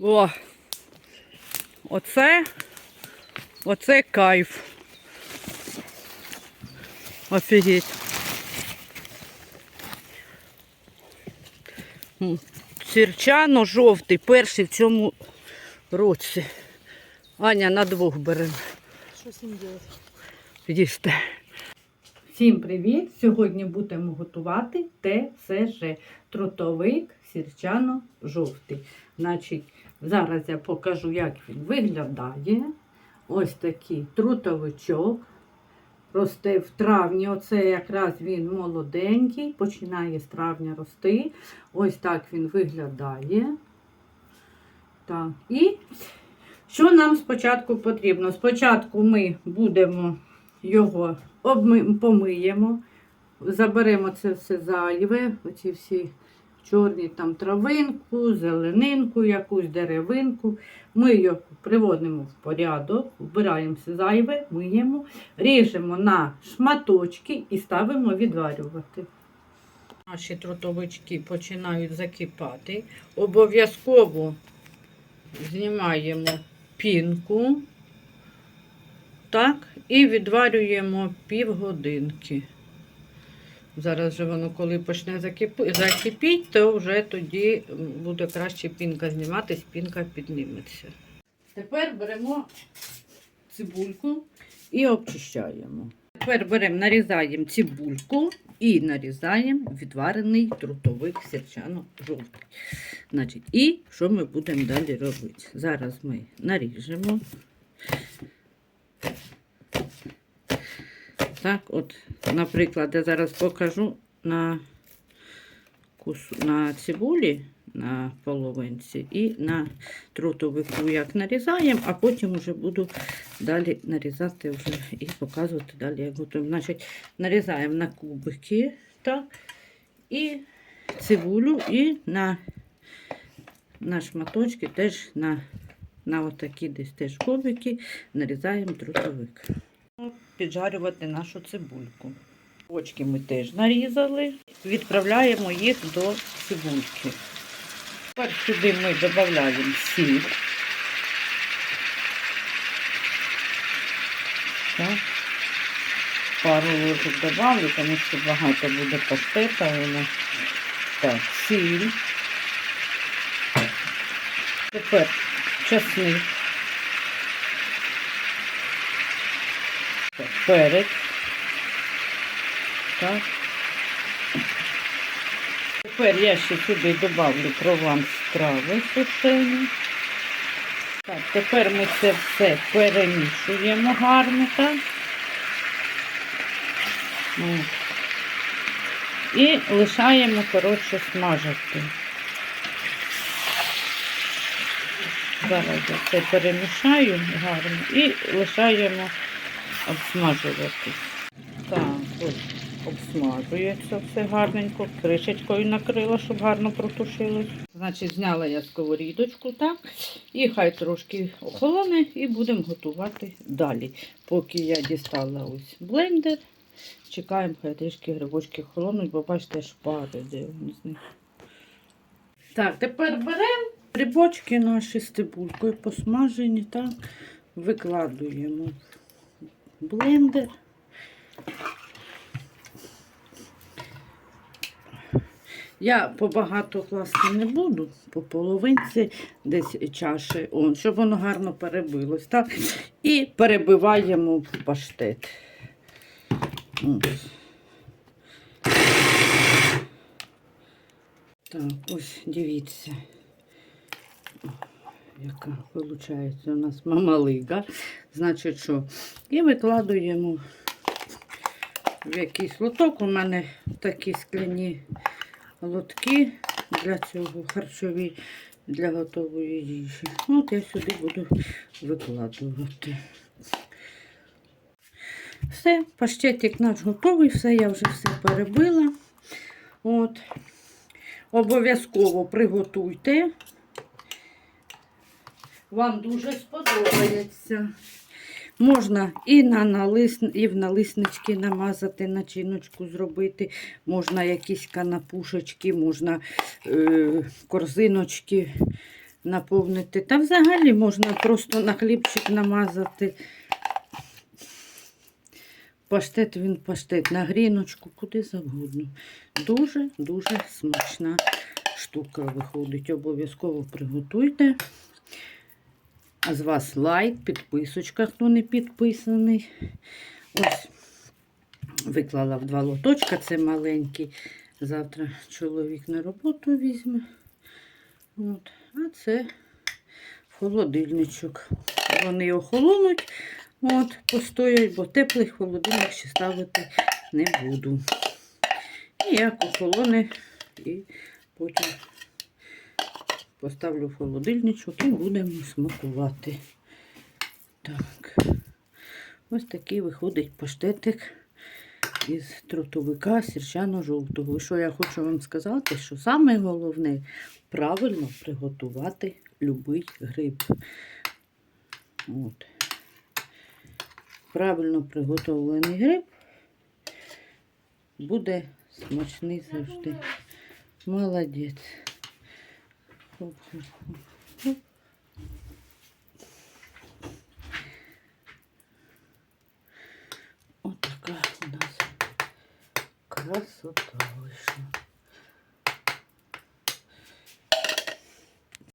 О, оце, оце кайф. Офігеть. Сірчано-жовтий, перший в цьому році. Аня на двох беремо. Що з ним робити? Їсти. Всім привіт! Сьогодні будемо готувати ТСЖ. Тротовик сірчано-жовтий. Значить, зараз я покажу, як він виглядає. Ось такий трутовичок. Росте в травні. Оце якраз він молоденький, починає з травня рости. Ось так він виглядає. Так. І що нам спочатку потрібно? Спочатку ми будемо його обми... помиємо, заберемо це все зайве, оці всі чорні там травинку, зеленинку, якусь деревинку. Ми його приводимо в порядок, вбираємо все зайве, миємо, ріжемо на шматочки і ставимо відварювати. Наші трутовички починають закипати. Обов'язково знімаємо пінку. Так, і відварюємо півгодинки. Зараз же воно, коли почне закипіти, то вже тоді буде краще пінка зніматись, пінка підніметься. Тепер беремо цибульку і обчищаємо. Тепер беремо, нарізаємо цибульку і нарізаємо відварений трутовик сірчано-жовтий. Значить, і що ми будемо далі робити? Зараз ми наріжемо. Так, от, наприклад, я зараз покажу на, кус... на цибулі, на половинці і на трутовику, як нарізаємо, а потім вже буду далі нарізати вже і показувати далі, як готуємо. Значить, нарізаємо на кубики, так, і цибулю, і на, на шматочки теж на, на отакі десь теж кубики нарізаємо трутовик піджарювати нашу цибульку. Очки ми теж нарізали, відправляємо їх до цибульки. Тепер сюди ми додаємо сіль. Так. Пару ложок добавлю, тому що багато буде паштета. Так, сіль. Тепер часник. Перець. Так. Тепер я ще сюди додавлю прованс трави сушені. Так, тепер ми це все перемішуємо гарно, так? І лишаємо, коротше, смажити. Зараз я це перемішаю гарно і лишаємо обсмажувати. Так, ось обсмажується все гарненько, кришечкою накрила, щоб гарно протушилось. Значить, зняла я сковорідочку, так, і хай трошки охолоне, і будемо готувати далі. Поки я дістала ось блендер, чекаємо, хай трішки грибочки холонуть, бо бачите, шпари, де з них. Так, тепер беремо грибочки наші з цибулькою посмажені, так, викладуємо блендер. Я побагато класти не буду, по половинці десь чаші, он, щоб воно гарно перебилось. Так? І перебиваємо в паштет. Ось. Так, ось дивіться, яка виходить у нас мамалига. Значить, що? І викладуємо в якийсь лоток. У мене такі скляні лотки для цього харчові, для готової їжі. От я сюди буду викладувати. Все, паштетик наш готовий, все, я вже все перебила. От. Обов'язково приготуйте. Вам дуже сподобається. Можна і на налис... і в налиснички намазати, начиночку зробити. Можна якісь канапушечки, можна е... корзиночки наповнити. Та взагалі можна просто на хлібчик намазати. Паштет він паштет, на гріночку, куди завгодно. Дуже-дуже смачна штука виходить. Обов'язково приготуйте. З вас лайк, підписочка, хто не підписаний. Ось виклала в два лоточка, це маленький. Завтра чоловік на роботу візьме. От. А це холодильничок. Вони охолонуть, от, постоять, бо теплий холодильник ще ставити не буду. І як охолоне, і потім поставлю в холодильничок і будемо смакувати. Так. Ось такий виходить паштетик із трутовика сірчано-жовтого. І що я хочу вам сказати, що саме головне правильно приготувати любий гриб. От. Правильно приготовлений гриб буде смачний завжди. Молодець. Хоп-хоп-хоп. Отака у нас красота вийшла.